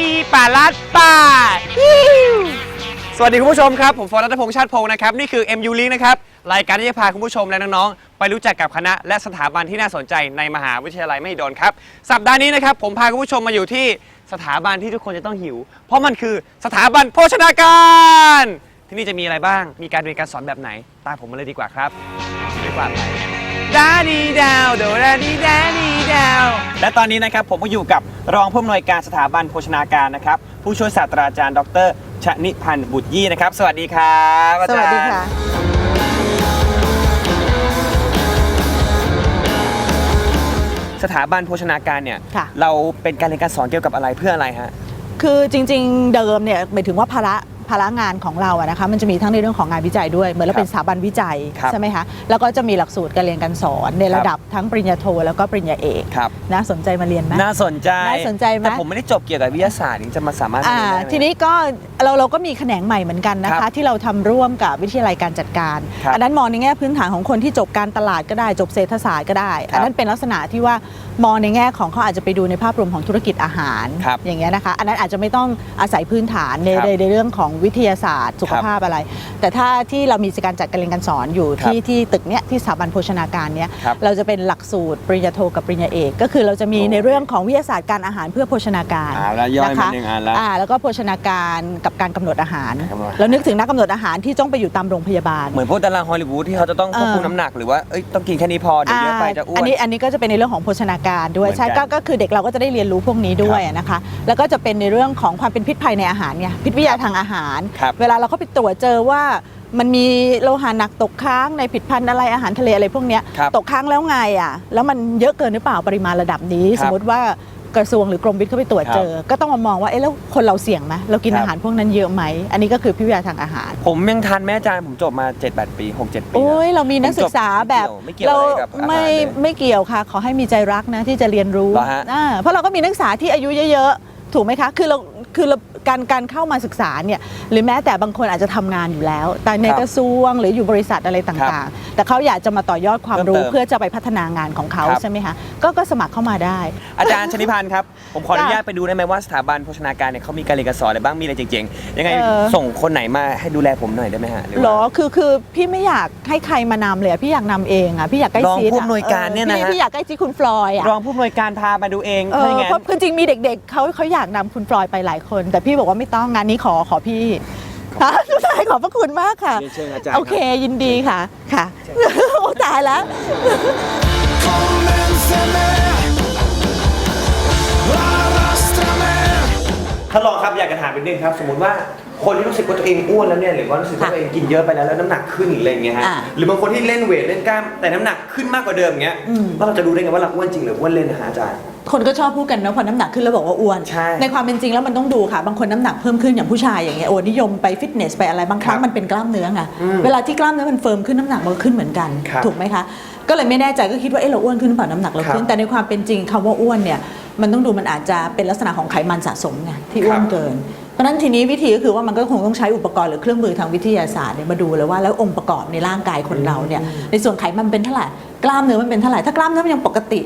ีปาลีปาลีปาลัดปาสวัสดีคุณผู้ชมครับ ผมฟอร์รัตพงษ์ชาติพงศ์นะครับ นี่คือ MU Link นะครับ รายการที่จะพาคุณผู้ชมและน้อง ๆ ไปรู้จักกับคณะและสถาบันที่น่าสนใจในมหาวิทยาลัยมหิดลครับ สัปดาห์นี้นะครับ ผมพาคุณผู้ชมมาอยู่ที่สถาบันที่ทุกคนจะต้องหิว เพราะมันคือสถาบันโภชนาการ ที่นี่จะมีอะไรบ้าง มีการเรียนการสอนแบบไหน ตามผมมาเลยดีกว่าครับดีกว่าไป ดาดีดาวโดดาดีดาดีดาว และตอนนี้นะครับผมก็อยู่กับรองผู้อำนวยการสถาบันโภชนาการนะครับ ผู้ช่วยศาสตราจารย์ ดรชนิพันธ์บุตรยี่นะครับ สวัสดีครับอาสจารย์วัสดีค่ะ สถาบันโภชนาการเนี่ยค่ะ เราเป็นการเรียนการสอนเกี่ยวกับอะไรเพื่ออะไรฮะ คือจริงๆเดิมเนี่ยหมายถึงว่าภาระ ภาระงานของเราอะนะคะมันจะมีทั้งในเรื่องของงานวิจัยด้วย เหมือนเราเป็นสถาบันวิจัยครับใช่ไหมคะแล้วก็จะมีหลักสูตรการเรียนการสอนในระดับทั้งปริญญาโทแล้วก็ปริญญาเอกครับนะสนใจมาเรียนไหม น่าสนใจน่าสนใจไหม แต่ผมไม่ได้จบเกี่ยวกับวิทยาศาสตร์นี่จะมาสามารถอ่าเรียนได้ไหม ทีนี้ก็เราเราก็มีแขนงใหม่เหมือนกันนะครัคะ บที่เราทำร่วมกับวิทยาลัยการจัดการ ครับอันนั้นมองในแง่พื้นฐานของคนที่จบการตลาดก็ได้จบเศรษฐศาสตร์ก็ได้ครับอันนั้นเป็นลักษณะที่ว่า มองในแง่ของเขาอาจจะไปดูในภาพรวมของธุรกิจอาหาร ครับอย่างเงี้ยนะคะ อันนั้นอาจจะไม่ต้องอาศัยพื้นฐานในครับในในเรื่องของวิทยาศาสตร์ สุขครับภาพอะไร แต่ถ้าที่เรามีการจัดการเรียนการสอนอยู่ที่ครับที่ตึกเนี้ยที่สถาบันโภชนาการเนี้ยครับเราจะเป็นหลักสูตรปริญญาโทกับปริญญาเอก ก็คือเราจะมีโอ้ ในเรื่องของวิทยาศาสตร์การอาหารเพื่อโภชนาการอ่าแล้วย่อยนะคะมาหนึ่งอันแล้วอ่าแล้วก็โภชนาการกับการกำหนดอาหารกำหนดอาหาร แล้วนึกถึงนักกำหนดอาหารที่ต้องไปอยู่ตามโรงพยาบาล เหมือนพวกดาราฮอลลีวูดที่เขาจะต้องควบคุมเออ น้ำหนักหรือว่าเอ้ยต้องกินแค่นี้พอเดี๋ยวเยอะไปจะอ้วน อันนี้อันนี้ก็จะเป็นในเรื่องของโภชนาการด้วยเหมือนใช่กัก็นก็คือเด็กเราก็จะได้เรียนรู้พวกนี้ด้วยนะคะ แล้วก็จะเป็นในเรื่องของความเป็นพิษภัยในอาหารไงพิษวิทยาทางอาหาร ครับ เวลาเราเข้าไปตรวจเจอว่ามันมีโลหะหนักตกค้างในผิดพันธุ์อะไรอาหารทะเลอะไรพวกเนี้ยครับตกค้างแล้วไงอะแล้วมันเยอะเกินหรือเปล่าปริมาณระดับนี้ ครับสมมติว่า กระทรวงหรือกรมวิทย์เขาไปตรวจครับเจอ ก็ต้องมามองว่าเอ๊ะแล้วคนเราเสี่ยงไหมเรากินครับ อาหารพวกนั้นเยอะไหมอันนี้ก็คือพิษวิทยาทางอาหาร ผมยังทันแม่อาจารย์ผมจบมา 7-8 ปี 6-7 ปีโอ้ยแล้วเรามีนักศึกษาแบบไม่เกี่ยวอะไรกับอาหารไม่เลยไม่เกี่ยวค่ะ ขอให้มีใจรักนะที่จะเรียนรู้เหรอฮะอ่าเพราะเราก็มีนักศึกษาที่อายุเยอะๆ ถูกไหมคะ คือเรา คือเราการการเข้ามาศึกษาเนี่ยหรือแม้แต่บางคนอาจจะทำงานอยู่แล้ว แต่ในครับกระทรวงหรืออยู่บริษัทอะไรครัต่างบๆแต่เขาอยากจะมาต่อยอดความรู้เพิ่มเติมเพื่อจะไปพัฒนางานของเขาครับ ใช่ไหมคะก็ก็สมัครเข้ามาได้ อาจารย์ชนิพันธ์ครับ ผมขออนุจ้ะญาตไปดูได้ไหมว่าสถาบันโภชนาการเนี่ยเขามีการเรียนการสอนอะไรบ้างมีอะไรเจ๋งๆยังไงเออ ส่งคนไหนมาให้ดูแลผมหน่อยได้ไหมฮะรือว่า หรอคือคือพี่ไม่อยากให้ใครมานำเลยอะพี่อยากนำเองอะพี่อยากใกล้รองชิดผู้อะอำนวยการเนี่ยนะออฮะ พี่พี่อยากใกล้ชิดคุณฟลอยอะรองผู้อำนวยการพามาดูเองเอถ้าออย่างนั้นเพราะคือจริงมีเด็กๆเขาเขาอยากนำคุณฟลอยไปหลายคน แต่พี่บอกว่าไม่ต้องงานนี้ขอขอพี่ค่ะสุดท้ายขอบพระคุณมากค่ะ เรียนเชิญอาจารย์โอเคยินดีค่ะค่ะโอ้ตายแล้วท่านรองครับอยากจะถามนิดนึงครับ สมมติว่า คนที่รู้สึกว่าตัวเองอ้วนแล้วเนี่ยหรือว่ารู้สึกว่าค่ะตัวเองกินเยอะไปแล้วแล้วน้ำหนักขึ้นหรืออะไรอย่างเงี้ยฮะอ่าหรือบางคนที่เล่นเวทเล่นกล้ามแต่น้ำหนักขึ้นมากกว่าเดิมอย่างเงี้ยอืมว่าเราจะรู้ได้ไงว่าเราอ้วนจริงหรืออ้วนเล่นนะฮะอาจารย์ คนก็ชอบพูดกันนะพอน้ำหนักขึ้นแล้วบอกว่าอ้วนใช่ความเป็นจริงแล้วมันต้องดูค่ะ บางคนน้ำหนักเพิ่มขึ้นอย่างผู้ชายอย่างเงี้ยโอ้นิยมไปฟิตเนสไปอะไรบางครั้งครับมันเป็นกล้ามเนื้อไงอืมเวลาที่กล้ามเนื้อมันเฟิร์มขึ้นน้ำหนักมันก็ขึ้นเหมือนกัน ครับถูกไหมคะ ก็เลยไม่แน่ใจก็คิดว่าเอ๊ะเราอ้วนขึ้นหรือเปล่าน้ำหนักเราขึ้คนรับแต่ในความเป็นจริงคำว่าอ้วนเนี่ยมันต้องดูมันอาจจะเป็นลักษณะของไขมันสะสมไงที่อ้วครันบเกิน เพราะฉะนั้นทีนี้วิธีก็คือว่ามันก็คงต้องใช้อุปกรณ์หรือเครื่องมือทางวิทยาศาสตร์เนี่ยมาดูเลยว่าแล้วองค์ประกอบในร่างกายคนเราเนี่ยในส่วนไขมันเป็นเท่าไหร่กล้ามเนื้อมันเป็นเท่าไหร่ถ้ากล้ามเนื้อมันยังปกติ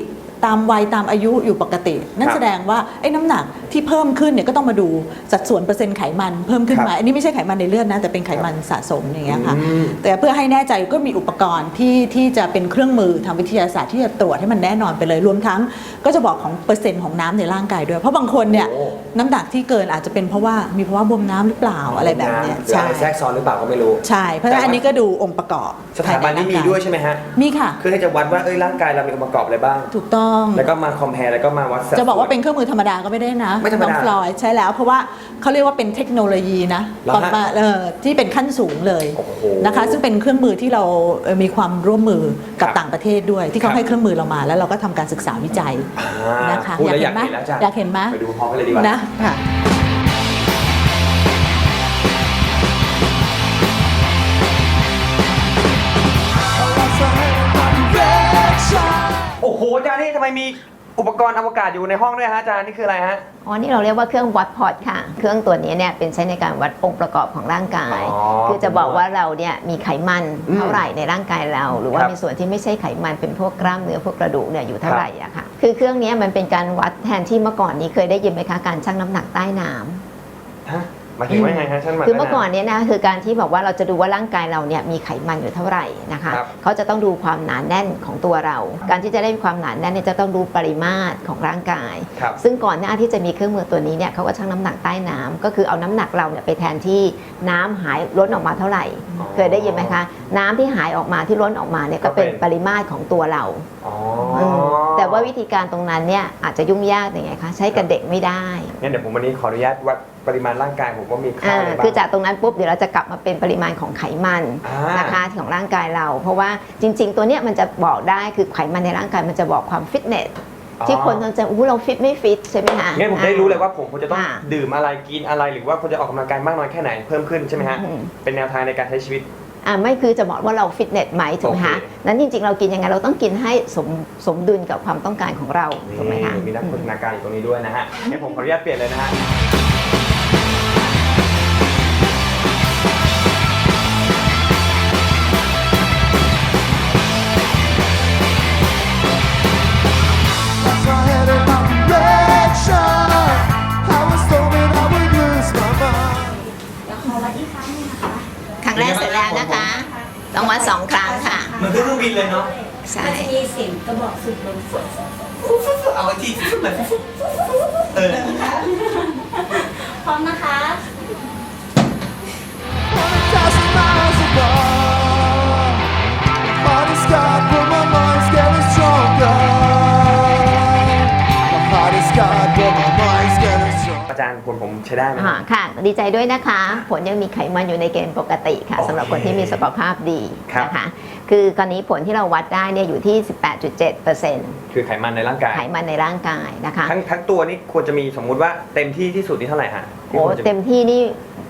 ตามวัยตามอายุอยู่ปกติ นั่นครับแสดงว่าไอ้น้ำหนักที่เพิ่มขึ้นเนี่ยก็ต้องมาดูสัดส่วนเปอร์เซ็นต์ไขมันเพิ่มขึ้นครับมา อันนี้ไม่ใช่ไขมันในเลือดนะแต่เป็นไขมันสะสมอย่างเงี้ยค่ะอืม แต่เพื่อให้แน่ใจก็มีอุปกรณ์ที่ที่จะเป็นเครื่องมือทางวิทยาศาสตร์ที่จะตรวจให้มันแน่นอนไปเลยรวมทั้ง ก็จะบอกของเปอร์เซ็นต์ของน้ำในร่างกายด้วย เพราะบางคนเนี่ยโอ้ น้ำหนักที่เกินอาจจะเป็นเพราะว่ามีภาวะบวมน้ำหรือเปล่าอะไรแบบเนี้ยหรือใช่อะไรแทรกซ้อนหรือเปล่าก็ไม่รู้ ใช่เพราะฉะนั้นอันนี้ก็ดูองค์ประกอบสถาบันนี้มีด้วยใช่ไหมฮะ มีค่ะ เพื่อที่จะวัดว่าเอ้ยร่างกายเรามีองค์ประกอบอะไรบ้าง ถูกต้องแล้วก็มาคอมเพลแล้วก็มาวัดสัดจะบอกว่าส่เป็นเครื่องมือธรรมดาก็ไม่ได้นะไม่ธรรมดาน้องฟลอยด์ใช่แล้ว เพราะว่าเขาเรียกว่าเป็นเทคโนโลยีนะเหรอฮะประมาณเออที่เป็นขั้นสูงเลยโอ้โหนะคะ ซึ่งเป็นเครื่องมือที่เราเอ่อมีความร่วมมือกับครับต่างประเทศด้วย ที่ครัเขาบให้เครื่องมือเรามาแล้วเราก็ทำการศึกษาวิจัยอ่านะคะพูดแล้วอยากกอายเห็เห็นนไหมแล้วจ้ะอยากเห็นไหมไปดูพร้อมกันเลยดีกว่านะค่ะโอ้ โหอาจารย์นี่ทำไมมีอุปกรณ์อวกาศอยู่ในห้องด้วยฮะอาจารย์นี่คืออะไรฮะ อ๋อ นี่เราเรียกว่าเครื่องวัดพอร์ตค่ะ เครื่องตัวนี้เนี่ยเป็นใช้ในการวัดองค์ประกอบของร่างกาย อ๋อคือจะบอกว่าเราเนี่ยมีไขมันอืมเท่าไหร่ในร่างกายเรา หรือว่าครับมีส่วนที่ไม่ใช่ไขมันเป็นพวกกล้ามเนื้อพวกกระดูกเนี่ยอยู่เท่าไหร่อะค่ะ คือเครื่องนี้มันเป็นการวัดแทนที่เมื่อก่อนนี้เคยได้ยินไหมคะการชั่งน้ำหนักใต้น้ำฮะห มายถึงว่ายังไงฮะท่านหมายคือเมื่อก่อนเนี้นะคือการที่บอกว่าเราจะดูว่าร่างกายเราเนี่ยมีไขมันอยู่เท่าไหร่นะคะครับเขาจะต้องดูความหนาแน่นของตัวเรา การที่จะได้ความหนาแน่นเนี่ยจะต้องดูปริมาตรของร่างกายครับซึ่งก่อนหน้าที่จะมีเครื่องมือตัวนี้เนี่ยเขาก็ชั่งน้ำหนักใต้น้ำก็คือเอาน้ำหนักเราเนี่ยไปแทนที่น้ำหายล้นออกมาเท่าไหร่อ๋อเคยได้ยินไหมคะ น้ำที่หายออกมาที่ล้นออกมาเนี่ยก็เป็นก็เป็นปริมาตรของตัวเราอ๋อมแต่ว่าวิธีการตรงนั้นเนี่ยอาจจะยุ่งยากยังไงคะใช้กับเด็กไม่ได้งั้นเดี๋ยวผมวันนี้ขออนุญาตวัดปริมาณร่างกายผมว่ามีค่าอ่าอะไรบ้างคือจากตรงนั้นปุ๊บเดี๋ยวเราจะกลับมาเป็นปริมาณของไขมันอ่านนะคะของร่างกายเรา เพราะว่าจริง ๆ ตัวเนี้ยมันจะบอกได้คือไขมันในร่างกายมันจะบอกความฟิตเนสที่คนจะอู้เราฟิตไม่ฟิตใช่ไหมคะงั้นผมได้รู้เลยว่าผมควรจะต้องอ่าดื่มอะไรกินอะไรหรือว่าควรจะออกกำลังกายมากน้อยแค่ไหนเพิ่มขึ้นใช่ไหมฮะอืมเป็นแนวทางในการใช้ชีวิต อ่าไม่คือจะบอกว่าเราฟิตเนสไหมถูกไหมคะโอเคนั้นจริงๆเรากินยังไงเราต้องกินให้สมสมดุลกับความต้องการของเราถูกไหมคะนี่มีนักโภชนาการอยู่ตรงนี้ด้วยนะฮะงั้นผมขออนุญาตเปลี่ยนเลยนะฮะ ต้องวัดสองครั้งค่ะ เหมือนเครื่องบินเลยเนาะใช่ มันจะมีเสียงกระบอกสูบลมเอาที่เหมือนเออ พร้อมนะคะ ผลผมใช้ได้ไหม อ่าค่ะ ดีใจด้วยนะคะ ผลยังมีไขมันอยู่ในเกณฑ์ปกติค่ะโอเคสำหรับคนที่มีสุขภาพดีครับ นะคะ คือตอนนี้ผลที่เราวัดได้เนี่ยอยู่ที่ 18.7%คือไขมันในร่างกาย ไขมันในร่างกายนะคะทั้งทั้งตัวนี่ควรจะมีสมมุติว่าเต็มที่ที่สุดนี่เท่าไหร่ฮะที่โอ้ควรจะ เต็มที่นี่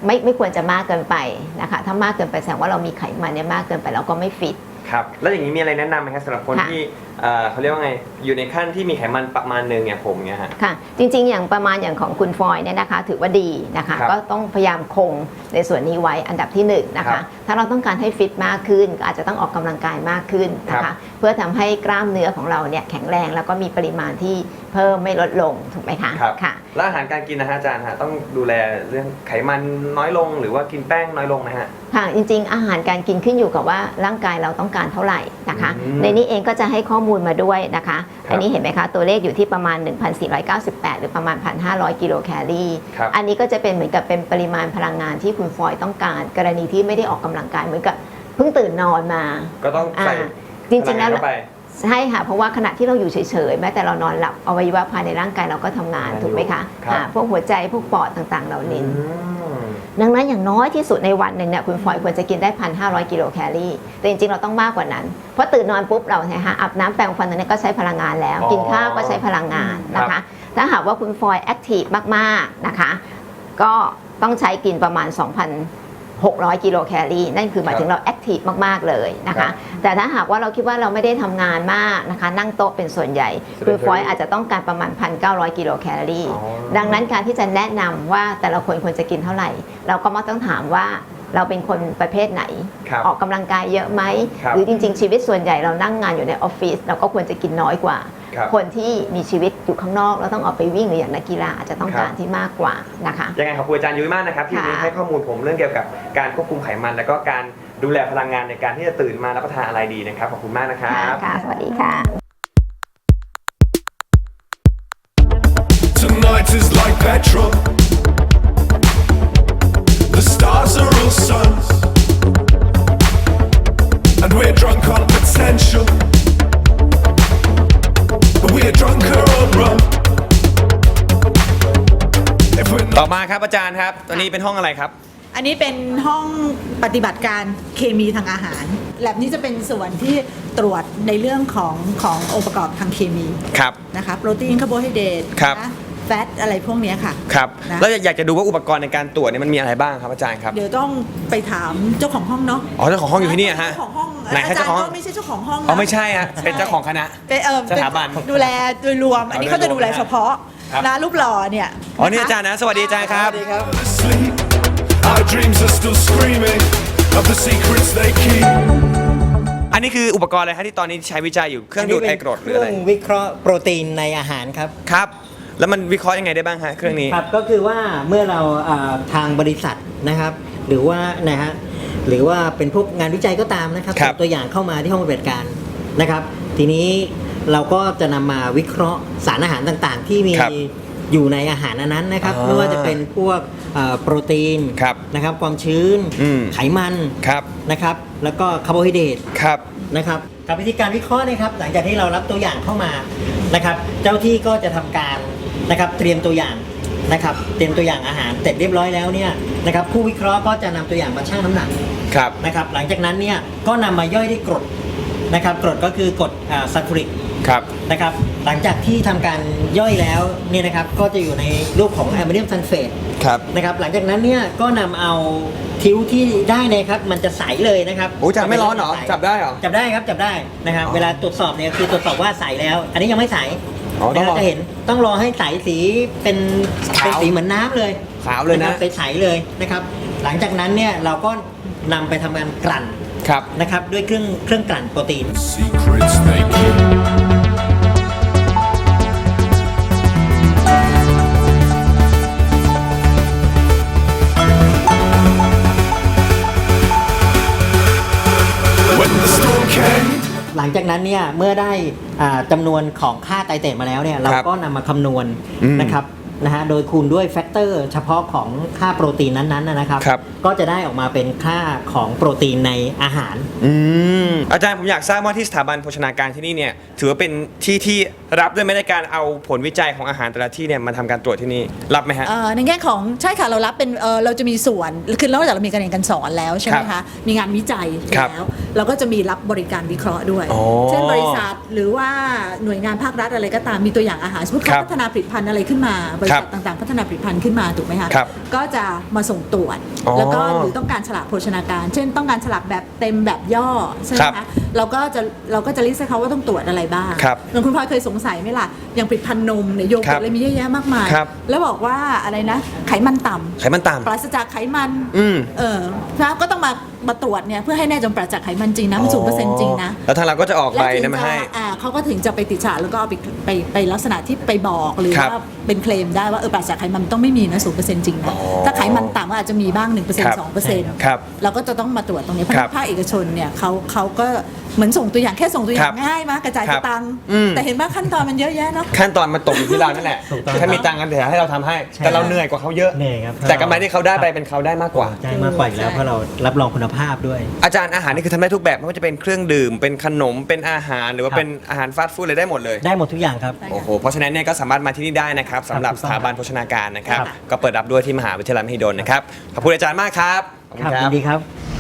ไม่ไม่ควรจะมากเกินไปนะคะ ถ้ามากเกินไปแสดงว่าเรามีไขมันเนี่ยมากเกินไปเราก็ไม่ฟิต ครับแล้วอย่างนี้มีอะไรแนะนำไหมครับสำหรับคนค่ะ ที่เอ่อเขาเรียกว่าไงอยู่ในขั้นที่มีไขมันประมาณหนึงเนี่ยผมเนี่ยฮะ ค่ะ จริงๆ อย่างประมาณอย่างของคุณฟอยเนี่ยนะคะ ถือว่าดีนะคะ ครับก็ต้องพยายามคงในส่วนนี้ไว้อันดับที่หนึ่งนะครัคะ บถ้าเราต้องการให้ฟิตมากขึ้นก็อาจจะต้องออกกำลังกายมากขึ้นนะครัคะบ เพื่อทำให้กล้ามเนื้อของเราเนี่ยแข็งแรงแล้วก็มีปริมาณที่เพิ่มไม่ลดลงถูกไหมคะครับค่ะ แล้วอาหารการกินนะฮะอาจารย์ฮะต้องดูแลเรื่องไขมันน้อยลงหรือว่ากินแป้งน้อยลงนะฮะ ค่ะจริงๆ อาหารการกินขึ้นอยู่กับว่าร่างกายเราต้องการเท่าไหร่นะคะ อืมในนี้เองก็จะให้ข้อมูลมาด้วยนะคะครับอันนี้เห็นไหมคะตัวเลขอยู่ที่ประมาณ 1,498 หรือประมาณ 1,500 กิโลแคลอรี่ครับอันนี้ก็จะเป็นเหมือนกับเป็นปริมาณพลังงานที่คุณฟอยต้องการ กรณีที่ไม่ได้ออกกำลังกายเหมือนกับเพิ่งตื่นนอนมา ก็ต้องใส่อ่าจริงๆแล้วพลังานเข้าไปใช่ค่ะ เพราะว่าขณะที่เราอยู่เฉยๆ แม้แต่เรานอนหลับอวัยวะภายในร่างกายเราก็ทำงานทำงานถูกไหมคะครับอ่าพวกหัวใจพวกปอดต่างๆ เหล่านี้อืมดังนั้นอย่างน้อยที่สุดในวันหนึ่งเนี่ยคุณฟอยควรจะกินได้ 1,500 กิโลแคลอรี่ แต่จริงๆเราต้องมากกว่านั้น เพราะตื่นนอนปุ๊บเราเนี่ยฮะอาบน้ำแปรงฟันตรงนี้ก็ใช้พลังงานแล้วอ๋อกินข้าวก็ใช้พลังงานนะครัคะบถ้าหากว่าคุณฟอยแอคทีฟมากๆนะคะ ก็ต้องใช้กินประมาณ 2,600 กิโลแคลอรี่นั่นคือหมายถึงเราแอคทีฟมากๆเลยนะครัคะบแต่ถ้าหากว่าเราคิดว่าเราไม่ได้ทำงานมากนะคะ นั่งโต๊ะเป็นส่วนใหญ่คุณฟอยอาจจะต้องการประมาณ 1,900 กิโลแคลอรี่อ๋อดังนั้นการที่จะแนะนำว่าแต่ละคนควรจะกินเท่าไหร่ เราก็มักต้องถามว่า เราเป็นคนประเภทไหน ครับออกกำลังกายเยอะไหม ครับหรือจริง ๆ ชีวิตส่วนใหญ่เรานั่งงานอยู่ในออฟฟิศเราก็ควรจะกินน้อยกว่าครับคนที่มีชีวิตอยู่ข้างนอกแล้วต้องออกไปวิ่งหรืออย่างนักกีฬาอาจจะต้องครับ การที่มากกว่านะคะ ยังไงขอบคุณอาจารย์ยุ้ยมากนะครับที่วันนี้ค่ะ ให้ข้อมูลผมเรื่องเกี่ยวกับการควบคุมไขมัน แล้วก็การดูแลพลังงานในการที่จะตื่นมารับประทานอะไรดีนะครับขอบคุณมากนะครับ ค่ะค่ะสวัสดีค่ะ Tonight is like petrol. The stars are all suns. And we're drunk on potential. But we're drunker on rum. If we're ต่อ not มาครับอาจารย์ครับตัวนี้เป็นห้องอะไรครับ อันนี้เป็นห้องปฏิบัติการเคมีทางอาหาร แลบนี้จะเป็นส่วนที่ตรวจในเรื่องของขององค์ประกอบทางเคมีครับ นะคะ โปรตีนคาร์โบไฮเดรตครับ นะแฟตอะไรพวกเนี้ยค่ะ ครับ นะ แล้วอยากจะดูว่าอุปกรณ์ในการตรวจเนี่ยมันมีอะไรบ้างครับอาจารย์ครับ เดี๋ยวต้องไปถามเจ้าของห้องเนาะอ๋อเจ้าของห้องอยู่ที่นี่อะฮะเจ้าของห้องไหนอาให้จารเจ้าย์ของก็ไม่ใช่เจ้าของห้องนะ อ๋อไม่ใช่ฮะเป็นเจ้าของคณะ เป็นเออสถาบันดูแลโดยรวม อันนี้เขาจะดูแลเฉพาะครับนะรูปหล่อเนี่ยอ๋อนี่อาจารย์นะสวัสดีอาจารย์ครับ Asleep. Our dreams are still screaming of the secrets they keep. อันนี้คืออุปกรณ์อะไรครับที่ตอนนี้ใช้วิจัยอยู่เครื่องดูดไอกรดหรืออะไร เครื่องวิเคราะห์โปรตีนในอาหารครับ ครับ แล้วมันวิเคราะห์ยังไงได้บ้างฮะเครื่องนี้ ครับก็คือว่าเมื่อเราอ่าทางบริษัทนะครับ หรือว่านะฮะหรือว่าเป็นพวกงานวิจัยก็ตามนะครับครับส่งตัวอย่างเข้ามาที่ห้องปฏิบัติการนะครับ ทีนี้เราก็จะนำมาวิเคราะห์สารอาหารต่างๆ ที่มีครับอยู่ในอาหารอันนั้นนะครับอ่าไม่ว่าจะเป็นพวกอ่าโปรตีนครับนะครับ ความชื้น อืม ไขมันครับ นะครับ แล้วก็คาร์โบไฮเดรต ครับ นะครับกับวิธีการวิเคราะห์นะครับ หลังจากที่เรารับตัวอย่างเข้ามานะครับ เจ้าที่ก็จะทำการ นะครับ เตรียมตัวอย่างนะครับ เตรียมตัวอย่างอาหารเสร็จเรียบร้อยแล้วเนี่ยนะครับ ผู้วิเคราะห์ก็จะนำตัวอย่างมาชั่งน้ำหนักครับนะครับ หลังจากนั้นเนี่ยก็นำมาย่อยด้วยกรดนะครับ กรดก็คือกรดซัลฟูริกครับนะครับ หลังจากที่ทำการย่อยแล้วเนี่ยนะครับ ก็จะอยู่ในรูปของแอมโมเนียมซัลเฟตครับนะครับ หลังจากนั้นเนี่ยก็นำเอาทิวที่ได้นะครับมันจะใสเลยนะครับโอ้จับไม่ร้อนเหรอใสจับได้เหรอจับได้ครับจับได้นะครับอ๋อเวลาตรวจสอบเนี่ยคือตรวจสอบว่าใสแล้ว อันนี้ยังไม่ใส อ๋อต้องรอนะครับจะเห็นต้องรอให้ใสสีเป็นขาวเป็นสีเหมือนน้ำเลยขาวเลยนะ ครับใสๆเลยนะครับ หลังจากนั้นเนี่ยเราก็นำไปทำการกลั่นครับ นะครับ ด้วยเครื่องเครื่องกลั่นโปรตีน Secrets they keep. ลังจากนั้นเนี่ยเมื่อได้อ่าจำานวนของค่าไตรเตรดมาแล้วเนี่ยเราครับก็นำมาคำนวณอืมนะครับนะฮะโดยคูณด้วยแฟกเตอร์เฉพาะของค่าโปรตีนนั้นๆนะครับครับ ก็จะได้ออกมาเป็นค่าของโปรตีนในอาหาร อืมอาจารย์ผมอยากทราบว่าที่สถาบันโภชนาการที่นี่เนี่ยถือว่าเป็นที่ที่ รับด้วยไหมในการเอาผลวิจัยของอาหารแต่ละที่เนี่ยมาทำการตรวจที่นี่รับไหมฮะ เอ่อในแง่ของใช่ค่ะเรารับเป็นเอ่อเราจะมีส่วน คือนอกจากเรามีการเรียนการสอนแล้วใช่ไหมครัคะบมีงานวิจัยครับแล้วเราก็จะมีรับบริการวิเคราะห์ด้วย อ๋อเช่นบริษัทหรือว่าหน่วยงานภาครัฐอะไรก็ตามมีตัวอย่างอาหารสมมติครัเขาบพัฒนาผลิตภัณฑ์อะไรขึ้นมาบริษัทครับต่างๆ พัฒนาผลิตภัณฑ์ขึ้นมาถูกไหมคะครับก็จะมาส่งตรวจอ๋อแล้วก็หรือต้องการฉลากโภชนาการ เช่นต้องการฉลากแบบเต็มแบบย่อใช่ไหมครัคะบเราก็จะเราก็จะลิสต์ให้เขาว่าต้องตรวจอะไรบ้างครับอย่างคุณพลอยเคยสงสัยไหมล่ะ อย่างผลิตภัณฑ์นมเนี่ยโยครัเกิร์บตอะไรมีเยอะแยะมากมาย ครับแล้วบอกว่าอะไรนะ ไขมันต่ำไขมันต่ำปราศจากไขมันอืม เออนะก็ต้องมามาตรวจเนี่ยเพื่อให้แน่จนปราศจากไขมันจริงนะมันศูนย์เปอร์เซ็นต์จริงนะ แล้วทางเราก็จะออกใบถึนั้นงมาจะให้อ่าเขาก็ถึงจะไปติดฉลากแล้วก็เอาไปไปไปลักษณะที่ไปบอกหรือครับว่าเป็นเคลมได้ว่าเออปราศจากไขมันต้องไม่มีนะศูนย์เปอร์เซ็นต์จริงนะอ๋อถ้าไขมันต่ำก็อาจจะมีบ้าง1%ครับ2%ครับเราก็จะต้องมาตรวจตรงนี้เพราะครับ ภาคเอกชนเนี่ยเขาเขาก็ เหมือนส่งตัวอย่างแค่ส่งตัวอย่าครังบง่ายมากกระจายครัสบตังค์อืม แต่เห็นว่าขั้นตอนมันเยอะแยะเนาะ ขั้นตอนมันตกอยู่ที่เรานั่นแหละ ถูกต้องถ้ามีตังค์กันเดี๋ยวให้เราทำให้ ใช่แต่เราเหนื่อยกว่าเขาเยอะ เหนื่อยครับ แต่กำไรที่เขาได้ไปเป็นเขาได้มากกว่า ได้มากกว่าอยู่แล้วเพราะเรารับรองคุณภาพด้วย อาจารย์อาหารนี่คือทำได้ทุกแบบไม่ว่าจะเป็นเครื่องดื่ม เป็นขนม เป็นอาหาร หรือว่าครับ เป็นอาหารฟาสต์ฟู้ดเลยได้หมดเลย ได้หมดทุกอย่างครับ โอ้โห เพราะฉะนั้นเนี่ยก็สามารถมาที่นี่ได้นะครับสำหรับถูกสต้องถาบันโภชนาการนะครับ ครับ ก็เปิดรับด้วยที่มหาวิทยาลัยมหิดลนะครับ ขอบคุณอาจารย์มากครับ ขอบคุณครับคยิรับนดีครับ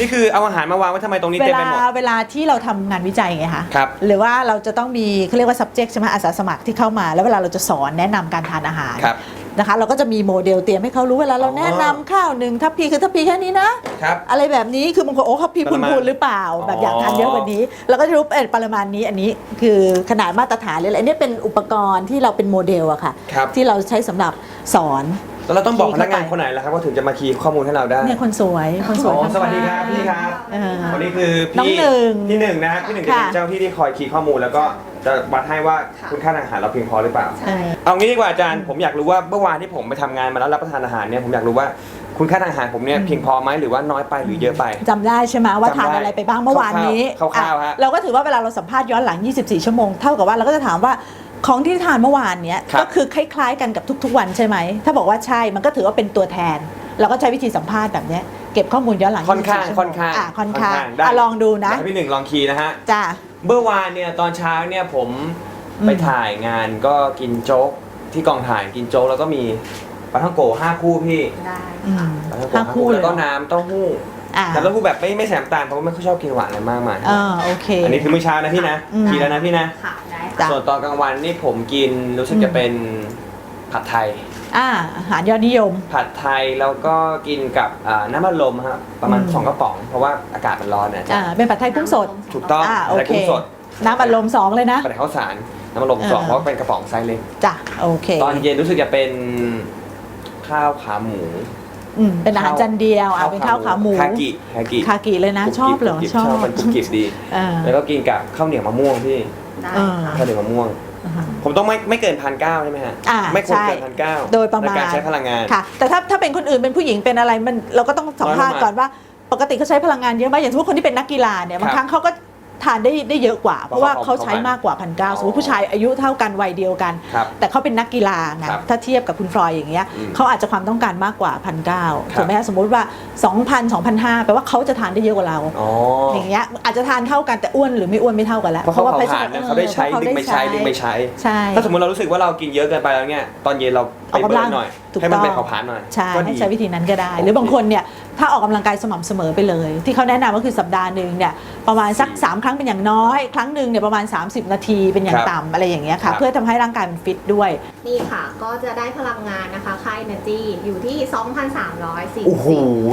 นี่คือเอาอาหารมาวางไว้ทำไมตรงนี้เวเต็มไปลาหมด เวลาที่เราทำงานวิจัยไงคะครับหรือว่าเราจะต้องมีเขาเรียกว่า subject ใช่ไหมอาสาสมัครที่เข้ามา แล้วเวลาเราจะสอนแนะนำการทานอาหารครับนะคะ เราก็จะมีโมเดลเตรียมให้เขารู้เวลาเราอ๋อ แนะนำข้าวหนึ่งทัพพีคือทัพพีแค่นี้นะ ครับ อะไรแบบนี้คือบางคนโอ้ทัพพีปพูรินมาณพูนหรือเปล่า แบบอยากทานเยอะกว่านี้เราก็จะรู้เออปริมาณนี้อันนี้คือขนาดมาตรฐานเลยอันนี้เป็นอุปกรณ์ที่เราเป็นโมเดลอะค่ะ ครับที่เราใช้สำหรับสอน แล้วเราต้องบอกพนักงานเข้าไปคนไหนล่ะครับว่าถึงจะมาคีย์ข้อมูลให้เราได้เนี่ยคนสวยคนสวยอ๋อข้างๆสวัสดีครับพี่ครับเออ วันนี้คือน้องพี่หนึ่งพี่หนึ่งนะครับพี่หนึ่งจะเป็นค่ะเจ้าที่ที่คอยคีย์ข้อมูลแล้วก็จะวัดให้ว่าคุณค่าทางอาหารเราเพียงพอหรือเปล่าเออเอางี้ดีกว่าอาจารย์ผมอยากรู้ว่าเมื่อวานที่ผมไปทำงานมาแล้วรับประทานอาหารเนี่ยผมอยากรู้ว่าคุณค่าทางอาหารผมเนี่ยเพียงพอไหมหรือว่าน้อยไปหรือเยอะไป จำได้ใช่ไหมว่าจำได้ทานอะไรไปบ้างเมื่อวานนี้คร่าวๆอะฮะเราก็ถือว่าเวลาเราสัมภาษณ์ย้อนหลัง 24 ชั่วโมง เท่ากับว่าเราก็จะถามว่า ของที่ทานเมื่อวานเนี้ยครับก็คือคล้ายๆกันกับทุก ๆ วันใช่ไหม ถ้าบอกว่าใช่มันก็ถือว่าเป็นตัวแทน เราก็ใช้วิธีสัมภาษณ์แบบเนี้ยเก็บข้อมูลย้อนหลังค่อนข้าง24ชั่วโมค่อนข้างอะค่อนข้างได้ อะลองดูนะเยวให้พี่หนึ่งลองคีย์นะฮะ จ้า เมื่อวานเนี่ยตอนเช้าเนี่ยผมอืม ไปถ่ายงานก็กินโจ๊กที่กองถ่ายกินโจ๊กแล้วก็มีปลาท่องโกห้าคู่พี่อืมปลาท่องโกห้าห้าคู่คู่เลแล้ยวก็น้ำเต้าหู้อ่าแต่เต้าหู้แบบไม่ไม่ใส่น้ำตาลเพราะว่าไม่ค่อยชอบกินหวานอะไรมากมายอ่าโอเค อันนี้คือมื้อเช้านะพี่นะอืม คีย์แล้วนะพี่นะ ค่ะได้ จ้ะส่วนตอนกลางวันนี่ผมกินรู้สึกจะเป็นผัดไทย อ่าอาหารยอดนิยม ผัดไทยแล้วก็กินกับอ่าน้ำมันลมฮะประมาณอืม สองกระป๋อง เพราะว่าอากาศมันร้อนนะอาจ๊ะอ่าเป็นผัดไทยกุ้งสด ถูกต้องอ่าโอผัดไทยเค กุ้งสดน้ำอัดลมสองเลยนะ ผัดไทยข้าวสารน้ำมันลมสองเออเพราะว่าเป็นกระป๋องไซส์เล็กจ้ะโอเคตอนเย็นรู้สึกจะเป็นข้าวขาหมูอืมเป็นอาหารจานเดียวอ่าเป็นข้าวขาหมูคากิคากิคากิเลยนะชอบเหรอกรุบกบชอบมันกรุบกริบดี เออแล้วก็กินกับข้าวเหนียวมะม่วงพี่ ได้เออข้าวเหนียวมะม่วงอ่าฮะผมต้องไม่ไม่เกินพันเก้าใช่ไหมฮะ อ่าไม่ควรใช่เกินพันเก้าโดยประมาณในการใช้พลังงาน ค่ะ แต่ถ้าถ้าเป็นคนอื่นเป็นผู้หญิงเป็นอะไรมันเราก็ต้องสัมภาษณ์น้อยลงมาก่อนว่า ปกติเขาใช้พลังงานเยอะไหมอย่างสมมติคนที่เป็นนักกีฬาเนี่ยบางครับครั้งเขาก็ ทานได้ได้เยอะกว่า เพราะว่าเพเขาราะเขาใช้มากกว่าพันเก้าอ๋อสมมติผู้ชายอายุเท่ากันวัยเดียวกัน ครับแต่เขาเป็นนักกีฬาไงครับถ้าเทียบกับคุณฟลอยอย่างเงี้ยอืมเขาอาจจะความต้องการมากกว่าพันเก้าครับ ถูกไหมคะสมมติว่า 2,000 2,500แปลว่าเขาจะทานได้เยอะกว่าเรา อ๋อ อย่างเงี้ยอาจจะทานเท่ากันแต่อ้วนหรือไม่อ้วนไม่เท่ากันแล้วเพราะเขาเผาพชผ่านนะเขาได้ใช้ออดึงไปใช้ดึงไปใช้ ใช่ ถ้าสมมติเรารู้สึกว่าเรากินเยอะเกินไปแล้วเนี่ยตอนเย็นเราไปออกเบิกำลัร์งนหน่อยถูกให้มันต้องไปเผาผลาญหน่อย ใช่ก็ดี ให้ใช้วิธีนั้นก็ได้โอเคหรือบางคนเนี่ย ถ้าออกกำลังกายสม่ำเสมอไปเลย ที่เขาแนะนำก็คือสัปดาห์หนึ่งเนี่ยประมาณสัก 3 ครั้งเป็นอย่างน้อย ครั้งหนึ่งเนี่ยประมาณ 30 นาทีเป็นอย่างครับต่ำอะไรอย่างเงี้ยครัค่ะบเพื่อทำให้ร่างกายมันฟิตด้วยนี่ค่ะ ก็จะได้พลังงานนะคะค่า energy อยู่ที่ 2,340โอ้โห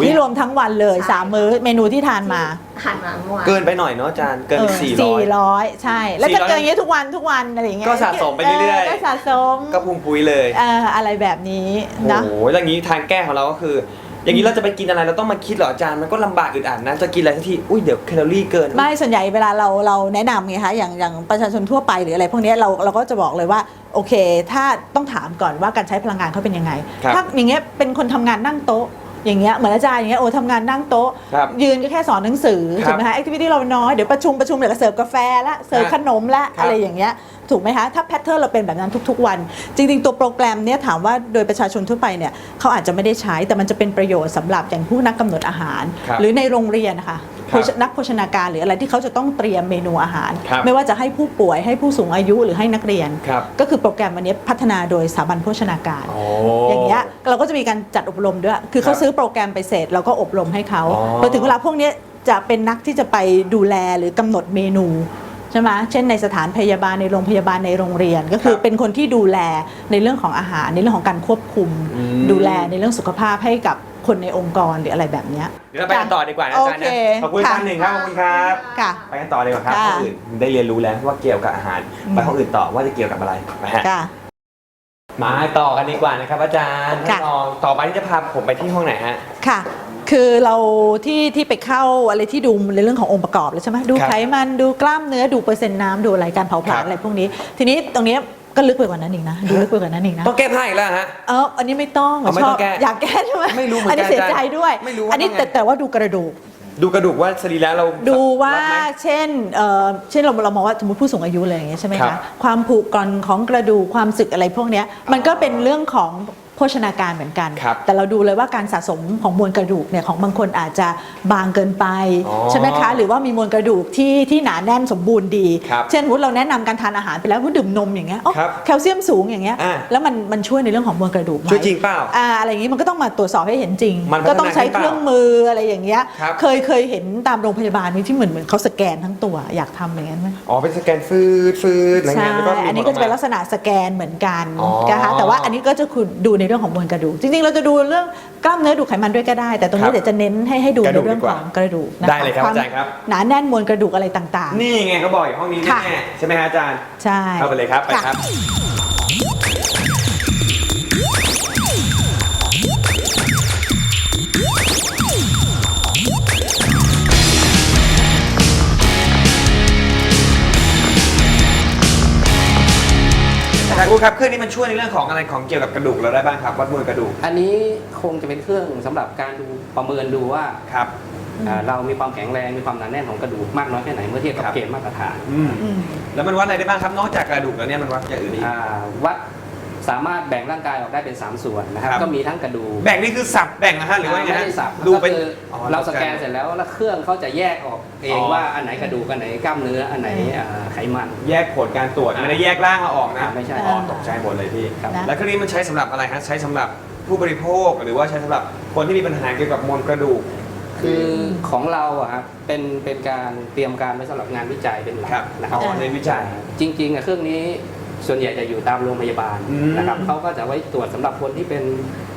ที่รวมทั้งวันเลยใช่3มื้อเมนูที่ทานมาหันมาเมื่อวานเกินไปหน่อยเนาะอาจารย์เกินเออสี่ร้อย400ใช่ แล้วจะ400เกินอย่างเงี้ยทุกวันทุกวันอะไรอย่างเงี้ยก็สะสมไปเรื่อยๆก็สะสมก็พุ่งปุ้ยเลยเอ่ออะไรแบบนี้โอ้นะโหแล้วอย่างนี้ทางแก้ของเราก็คือ อย่างนี้เราจะไปกินอะไรเราต้องมาคิดเหรออาจารย์มันก็ลำบากอึดอัดนะจะกินอะไรทันทีอุ้ยเดี๋ยวแคลอรี่เกิน ไม่ส่วนใหญ่เวลาเราเราแนะนำไงคะอย่างอย่างประชาชนทั่วไปหรืออะไรพวกเนี้ยเราเราก็จะบอกเลยว่าโอเค ถ้าต้องถามก่อนว่าการใช้พลังงานเขาเป็นยังไง ครับ ถ้าอย่างเงี้ยเป็นคนทำงานนั่งโต๊ะ อย่างเงี้ยเหมือนอาจารย์อย่างเงี้ยโอ้ทำงานนั่งโต๊ะ ครับยืนก็แค่สอนหนังสือครับถูกไหมคะแอคทิวิตี้เราน้อยเดี๋ยวประชุมประชุมเดี๋ยวก็เสิร์ฟกาแฟละเสิร์ฟครับขนมละครับ อะไรอย่างเงี้ยถูกไหมคะถ้าแพทเทิร์นเราเป็นแบบนั้นทุก ๆ วัน จริง ๆ ตัวโปรแกรมเนี้ยถามว่าโดยประชาชนทั่วไปเนี่ยเขาอาจจะไม่ได้ใช้แต่มันจะเป็นประโยชน์สำหรับอย่างผู้นักกำหนดอาหาร ครับ หรือในโรงเรียนนะคะครับ นักโภชนาการหรืออะไรที่เขาจะต้องเตรียมเมนูอาหารครับไม่ว่าจะให้ผู้ป่วยให้ผู้สูงอายุหรือให้นักเรียนครับก็คือโปรแกรมวันนี้พัฒนาโดยสถาบันโภชนาการโอ้อย่างเงี้ยเราก็จะมีการจัดอบรมด้วย คือเขาครับซื้อโปรแกรมไปเสร็จเราก็อบรมให้เขาอ๋อพอถึงเวลาพวกเนี้ยจะเป็นนักที่จะไปดูแลหรือกำหนดเมนูใช่ไหมเช่นในสถานพยาบาลในโรงพยาบาลในโรงเรียน ก็คือครับเป็นคนที่ดูแลในเรื่องของอาหารในเรื่องของการควบคุมอืมดูแลในเรื่องสุขภาพให้กับ คนในองค์กรหรืออะไรแบบเนี้ย เดี๋ยวเราไปกันต่อดีกว่านะอาจารย์โอเคนะขอบคุณค่ะท่านหนึ่งครับ ขอบคุณครับ ค่ะ ไปกันต่อเลยดีกว่าครับค่ะห้องอื่นได้เรียนรู้แล้วว่าเกี่ยวกับอาหารอืมไปห้องอื่นต่อว่าจะเกี่ยวกับอะไรนะฮะ ค่ะ มาต่อกันดีกว่านะครับ อาจารย์ค่ะท่านรองต่อไปที่จะพาผมไปที่ห้องไหนฮะ ค่ะ คือเราที่ที่ไปเข้าอะไรที่ดูในเรื่องขององค์ประกอบเลยใช่ไหมดูครับไขมันดูกล้ามเนื้อดูเปอร์เซ็นต์น้ำดูอะไรการเผาผลาครัญบอะไรพวกนี้ ทีนี้ตรงเนี้ย ก็ลึกไปกว่านั้นอีกนะดูลึกไปกว่านั้นอีกนะต้องแก้ผ้าอีกแล้วฮะ เอออันนี้ไม่ต้องเอาไม่ชต้ออบงแก้อยากแก้ใช่ไหมไม่รู้เหมือนกันนนี้เสียใจด้วยไม่รู้ว่าอันนี้ต้องไงแต่แต่ว่าดูกระดูก ดูกระดูกว่าสรีระเราดูว่ารับไหม เช่นเอ่อเช่นเราเรามองว่าสมมติผู้สูงอายุเลยอย่างเงี้ยใช่ไหมครัคะบความผุกร่อนของกระดูกความสึกอะไรพวกเนี้ยมันก็เป็นเรื่องของ โภชนาการเหมือนกัน ครับแต่เราดูเลยว่าการสะสมของมวลกระดูกเนี่ยของบางคนอาจจะบางเกินไปอ๋อใช่ไหมคะหรือว่ามีมวลกระดูกที่ที่หนาแน่นสมบูรณ์ดี ครับเช่นสมมุติเราแนะนำการทานอาหารไปแล้วว่าดื่มนมอย่างเงี้ยอ๋อครับแคลเซียมสูงอย่างเงี้ยอ่า แล้วมันมันช่วยในเรื่องของมวลกระดูกไหม ช่วยจริงเปล่า อ่าอะไรอย่างนี้มันก็ต้องมาตรวจสอบให้เห็นจริง มันพัฒนาก็ต้องใช้เครื่องมืออะไรอย่างเงี้ย ครับ เคยเคยเห็นตามโรงพยาบาลมีที่เหมือนเหมือนเขาสแกนทั้งตัวอยากทำอย่างนั้นไหมอ๋อเป็นสแกนฟืดฟืดอะไรใช่เงี้ยแล้วก็มีอันนี้ผก็ลจะเป็นอลัอกษณะสแกนเหมือนกันอ๋อนะคะแต่ว่าอันนี้ก็จะคือดูในเรื่องของมวลกระดูก จริงๆ เราจะดูเรื่องกล้ามเนื้อดูไขมันด้วยก็ได้ แต่ตรงครันี้บเดี๋ยวจะเน้นให้ให้ดูกระในดูกเรื่องดีกขว่าองกระดูกนะคะได้เลยครับวามอาจารย์ครับหนาแน่นมวลกระดูกอะไรต่างนี่ไงเขาบอกอยู่ห้องนี้ค่ะแน่ๆใช่ไหมฮะอาจารย์ๆใช่เข้าไปเลยครับไปค่ะครับ อาจารย์ครูครับเครื่องนี้มันช่วยในเรื่องของอะไรของเกี่ยวกับกระดูกเราได้บ้างครับ วัดมวลกระดูกอันนี้คงจะเป็นเครื่องสำหรับการดูประเมินดูว่าครับ อ่าเรามีความแข็งแรงมีความหนาแน่นของกระดูกมากน้อยแค่ไหนเมื่อเทียบกับครับเกณฑ์มาตรฐานอืมอืม แล้วมันวัดอะไรได้บ้างครับนอกจากกระดูกแล้วเนี่ยมันวัดอย่างอื่นได้อีกอ่าวัด สามารถแบ่งร่างกายออกได้เป็น 3 ส่วนนะครับ ครับ ก็มีทั้งกระดูกแบ่งนี่คือสับแบ่งนะฮะหรือว่าไงไม่ฮะได้สับดูก็เป็นคือออ๋อ เราสแกนเสร็จแล้วแล้วเครื่องเขาจะแยกออกเออ๋งอ ว่าอันไหนกระดูกอันไหนกล้ามเนื้ออันไหนอ่าไขมัน แยกผลการตรวจไม่ได้แยกร่างมาออกนะอ่าไม่ใช่ อ๋อตกใจหมดเลยพี่ ครับ นะ แล้วเครื่องนี้มันใช้สำหรับอะไรฮะใช้สำหรับผู้บริโภคหรือว่าใช้สำหรับคนที่มีปัญหาเกี่ยวกับมวลกระดูก คือของเราอะครับเป็นเป็นการเตรียมการไว้สำหรับงานวิจัยเป็นหลักครับนะครับอ๋อในวิจัย จริงๆอะเครื่องนี้ ส่วนใหญ่จะอยู่ตามโรงพยาบาลอืมนะครับเขาก็จะไว้ตรวจสำหรับคนที่เป็น